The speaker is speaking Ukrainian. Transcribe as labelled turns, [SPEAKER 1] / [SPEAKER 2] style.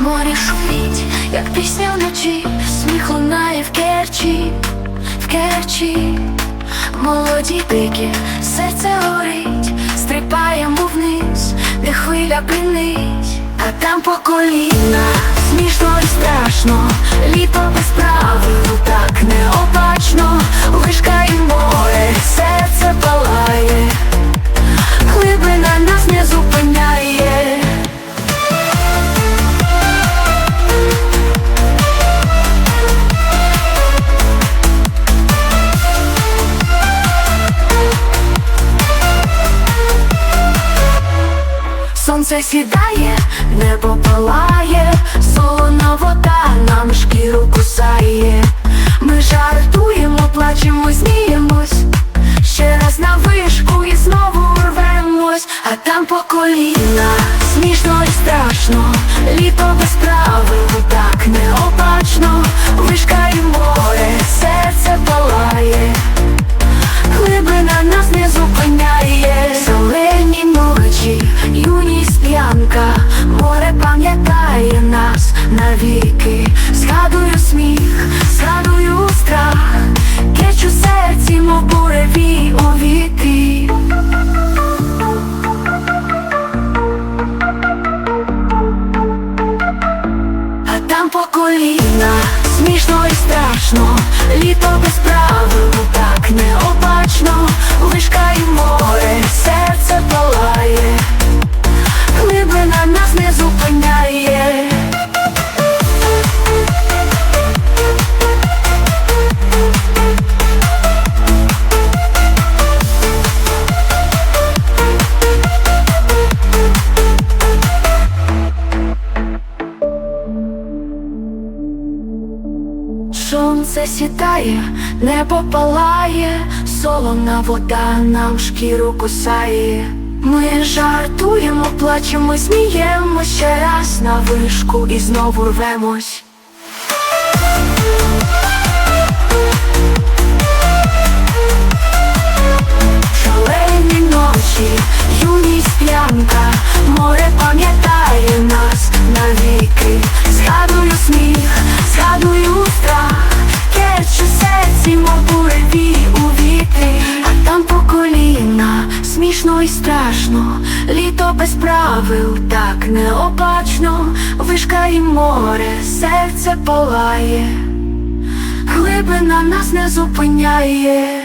[SPEAKER 1] Море шумить, як пісня вночі, сміх лунає в керчі, в керчі, молоді дикі, серце горить, стрибаємо вниз, де хвиля пинить, а там по коліна, Сонце сідає, небо палає, солона вода нам шкіру кусає. Ми жартуємо, плачемо, сміємось, Ще раз на вишку і знову рвемось, а там по коліна там по смішно і страшно, літо без правил, так необачно, Сонце сідає, небо палає, солона вода нам шкіру кусає. Ми жартуємо, плачемо, сміємо ще раз на вишку і знову рвемось. Без правил, так необачно, вишка і море, серце палає, глибина нас не зупиняє.